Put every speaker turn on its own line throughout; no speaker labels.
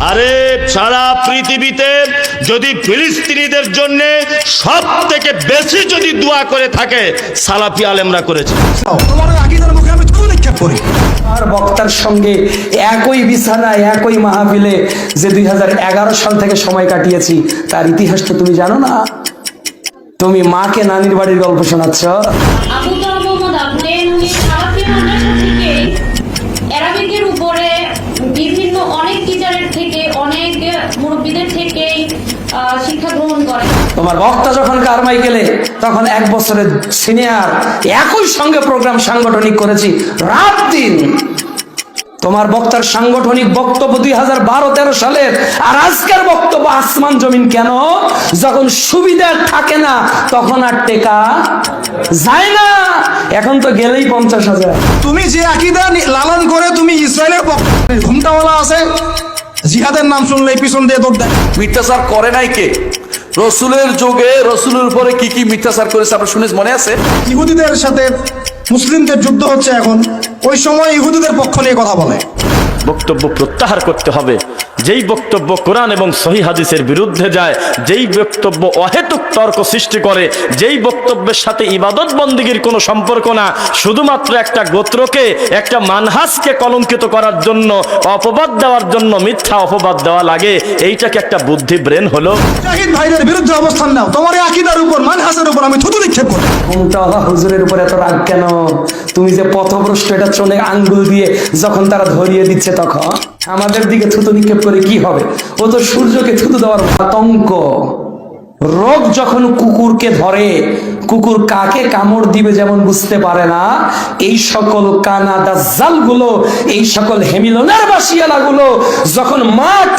আরে সারা পৃথিবীতে যদি ফিলিস্তিনিদের জন্য সব থেকে বেশি যদি দোয়া করে থাকে সালাফি আলেমরা করেছে।
করি।
আর বক্তার সঙ্গে একই বিছানায় একই মাহফিলে যে দুই হাজার এগারো সাল থেকে সময় কাটিয়েছি তার ইতিহাস তো তুমি জানো না। তুমি মাকে নানির বাড়ির গল্প শোনাচ্ছ।
আবু মোহাম্মদ আবদেন সালাফি মাদ্রাসা থেকে উপরে বিভিন্ন অনেক টিচারের থেকে, অনেক মুরব্বীদের থেকেই শিক্ষা গ্রহণ করে।
তোমার বক্তা যখন কারমাই গেলে তখন এক বছরের সিনিয়র একই সঙ্গে প্রোগ্রাম সাংগঠনিক করেছি। রাত দিন তোমার বক্তার সাংগঠনিক বক্তব্য দুই হাজার বারো তেরো সালের। আর আজকের বক্তব্য আসমান জমিন কেন? যখন সুবিধা থাকে না তখন আর টেকা যায় না। এখন তো গেলেই পঞ্চাশ হাজার।
তুমি যে আকিদা লালন করে তুমি ইসরায়েলের পক্ষ- ঘুমটাওয়ালা আছে জিহাদের নাম শুনলে পিছন দিয়ে দৌড় দেয়।
মিথ্যাচার করে নাই কে? রসুলের যুগে রসুলের উপরে কি কি মিথ্যাচার করেছে আপনার শুনে মনে আছে?
ইহুদিদের সাথে মুসলিমদের যুদ্ধ হচ্ছে এখন। ওই সময় ইহুদিদের পক্ষ নিয়ে কথা বলে।
বক্তব্য প্রত্যাহার করতে হবে। যেই বক্তব্য কোরআন এবং সহি হাদিসের বিরুদ্ধে যায় যেই বক্তব্য অহেতুক তর্ক সৃষ্টি করে যেই বক্তব্যের সাথে ইবাদত বন্দীগীর কোনো সম্পর্ক না শুধুমাত্র একটা গোত্রকে একটা মানহাসকে কলঙ্কিত করার জন্য অপবাদ দেওয়ার জন্য মিথ্যা অপবাদ দেওয়া লাগে এইটাকে একটা বুদ্ধি ব্রেন হলো।
ভাইদের বিরুদ্ধে অবস্থান নাও। তোমার আকিদার উপর মানহাসের উপর আমি থুতু নিক্ষেপ করি
হুজুরের উপর এত রাগ কেন? তুমি যে পথভ্রষ্ট এটা চলে আঙ্গুল দিয়ে যখন তারা ধরিয়ে দিচ্ছে তখন আমাদের দিকে থুতু নিক্ষেপ করে কি হবে? ও তো সূর্যকে থুতু দেওয়ার আতঙ্ক। রোগ যখন কুকুরকে ধরে, কুকুর কাকে কামড় দিবে যেমন বুঝতে পারে না, এই সকল কানা দাজ্জালগুলো এই সকল হেমিলনের বাসিয়ালা গুলো যখন মাঠ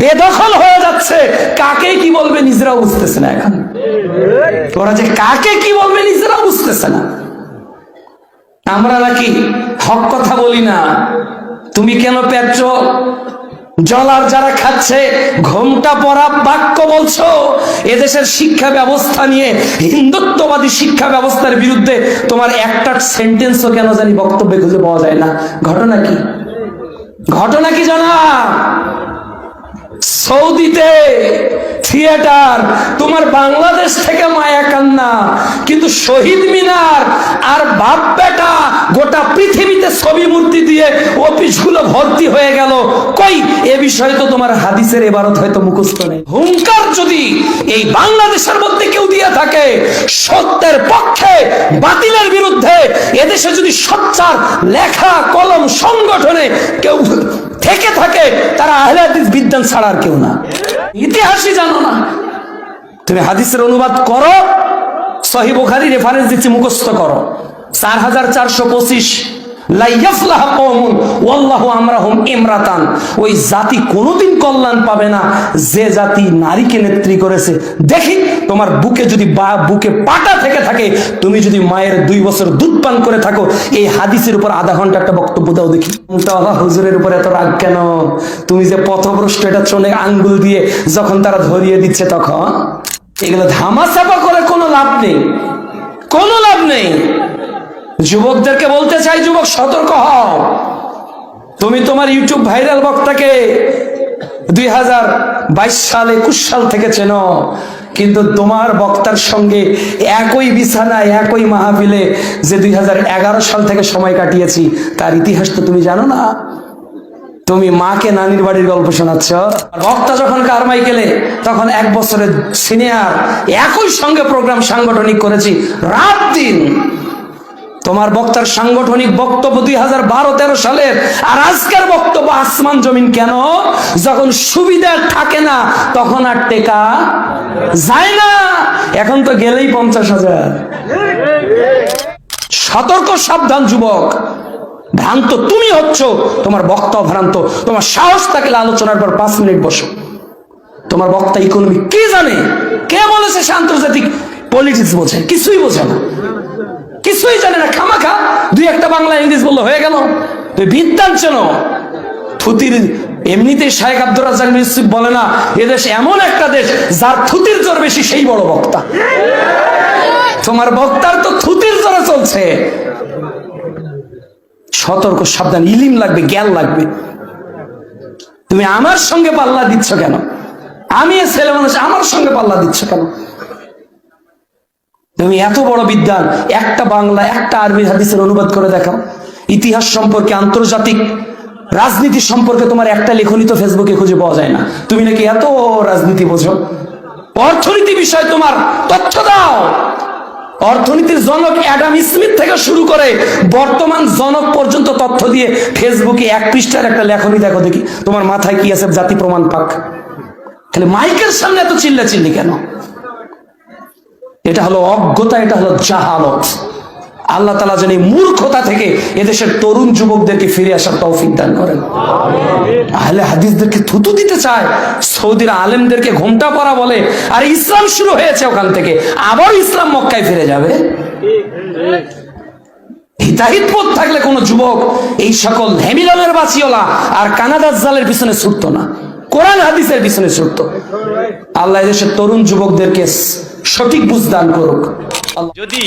বেদখল হয়ে যাচ্ছে, কাকে কি বলবে নিজেরাও বুঝতেছে না এখন। ওরা যে কাকে কি বলবে নিজেরা বুঝতেছে না। আমরা নাকি হক কথা বলি না। তুমি কেন পেচ্ছ জলার যারা খাচ্ছে, ঘোমটা পরা বাক্য বলছো। এদেশের শিক্ষা ব্যবস্থা নিয়ে, হিন্দুত্ববাদী শিক্ষা ব্যবস্থার বিরুদ্ধে তোমার একটা সেন্টেন্সও কেন জানি বক্তব্যে খুঁজে পাওয়া যায় না। ঘটনা কি? ঘটনা কি জানা সৌদিতে থিয়েটার, তোমার বাংলাদেশ থেকে মায়া কান্না, কিন্তু শহীদ মিনার আর বাপ বেটা গোটা পৃথিবীতে ছবি মূর্তি দিয়ে অফিসগুলো ভর্তি হয়ে গেল। কই? এ বিষয়ে তো তোমার হাদিসের এবারত হয়তো মুখস্থ নেই। হুঙ্কার যদি এই বাংলাদেশের মধ্যে কেউ দিয়ে থাকে, সত্যের পক্ষে বাতিলের বিরুদ্ধে এদেশে যদি সচ্চার লেখা কলম সংগঠনে কেউ থেকে থাকে, তারা আহলে হাদিস বিদ্যান ছাড়া আর কেউ না। ইতিহাসই জানো না। তুমি হাদিসের অনুবাদ করো, সহি বোখারি রেফারেন্স দিচ্ছি, মুখস্থ করো। চার হাজার চারশো পঁচিশ লাইয়াফলাহ কওমুন, ওয়াল্লাহু আমরাহুম ইমরাতান। ওই জাতি কোনোদিন কল্যাণ পাবে না। যে জাতি নারীকে নেত্রী করেছে, দেখি তোমার বুকে যদি বা, বুকে পাটা থেকে থাকে, তুমি যদি মায়ের দুই বছর দুধ পান করে থাকো, এই হাদিসের উপর আধা ঘণ্টা একটা বক্তব্য দাও দেখি। হুজুরের উপর এত রাগ কেন? তুমি যে পথভ্রষ্ট, এটা চলে আঙ্গুল দিয়ে যখন তারা ধরিয়ে দিচ্ছে তখন, এগুলো ধামাচাপা করে কোনো লাভ নেই। কোনো লাভ নেই। যুবকদেরকে বলতে চাই, যুবক, সতর্ক হও। তুমি তোমার ইউটিউব ভাইরাল বক্তাকে দুই হাজার বাইশ সাল, একুশ সাল থেকে চেনো, কিন্তু তোমার বক্তার সঙ্গে একই বিছানায়, একই মাহফিলে যে দুই হাজার এগারো সাল থেকে সময় কাটিয়েছি, তার ইতিহাস তো তুমি জানো না। তুমি মাকে নানির বাড়ির গল্প শোনাচ্ছ। বক্তা যখন কারমাইকেলে, তখন এক বছরের সিনিয়র, একই সঙ্গে প্রোগ্রাম সাংগঠনিক করেছি, রাত দিন। তোমার বক্তার সাংগঠনিক বক্তব্য দুই হাজার বারো তেরো সালের আর আজকের বক্তব্য আসমান জমিন কেন? যখন সুবিধা থাকে না, তখন আর টেকা যায় না। এখন তো গেলেই পঞ্চাশ হাজার। সতর্ক, সাবধান যুবক। ভ্রান্ত তুমি হচ্ছ, তোমার বক্তাও ভ্রান্ত তোমার সাহস থাকলে আলোচনার পর পাঁচ মিনিট বসো। তোমার বক্তা ইকোনমি কে জানে? কে বলেছে সে আন্তর্জাতিক পলিটিক্স বোঝে, কিছুই বোঝে না। কিছুই জানে না, খামাখা। দুই একটা বাংলা ইংলিশ বলল, হয়ে গেল। বিদ্যান চেন থুতির, এমনিতে শাহেখ আব্দুর রাজাক ইউসুফ বলে না এদেশ এমন একটা দেশ যার থুতির জোর বেশি, সেই বড় বক্তা। তোমার বক্তার তো থুতির জোরে চলছে। সতর্ক, সাবধান, ইলিম লাগবে, জ্ঞান লাগবে। তুমি আমার সঙ্গে পাল্লা দিচ্ছ কেন? আমি ছেলে মানুষ, আমার সঙ্গে পাল্লা দিচ্ছ কেন? তুমি এত বড় বিদ্যান একটা বাংলা, একটা আরবি হাদিসের অনুবাদ করে দেখাও। ইতিহাস সম্পর্কে, আন্তর্জাতিক রাজনীতি সম্পর্কে তোমার একটা লেখনী তো ফেসবুকে খুঁজে পাওয়া যায় না। তুমি নাকি এত রাজনীতি বোঝো? অর্থনীতি বিষয় তোমার, তথ্য দাও। অর্থনীতির জনক অ্যাডাম স্মিথ থেকে শুরু করে বর্তমান জনক পর্যন্ত তথ্য দিয়ে ফেসবুকে এক পৃষ্ঠার একটা লেখনী দেখো দেখি। তোমার মাথায় কি আছে জাতি প্রমাণ পাক? তাহলে মাইকের সামনে এত চিল্লা চিল্লি কেন? এটা হলো অজ্ঞতা, এটা হলো জাহালত। আল্লাহ তালা যেন এই মূর্খতা থেকে এদেশের তরুণ যুবকদেরকে ফিরে আসার তৌফিক দান করেন। আহলে হাদিসদেরকে থুতু দিতে চায়, সৌদির আলেমদেরকে ঘোমটা পরা বলে, আর ইসলাম শুরু হয়েছে ওখান থেকে, আবার ইসলাম মক্কায় ফিরে যাবে? হিতাহিত পথ থাকলে কোনো যুবক এই সকল হেমিলনের বাঁচিওলা আর কানাডার জালের পিছনে ছুটতো না, কোরআন হাদিসের পিছনে ছুটতো। আল্লাহ দেশের তরুণ যুবকদেরকে সঠিক বুঝ দান করুক।
যদি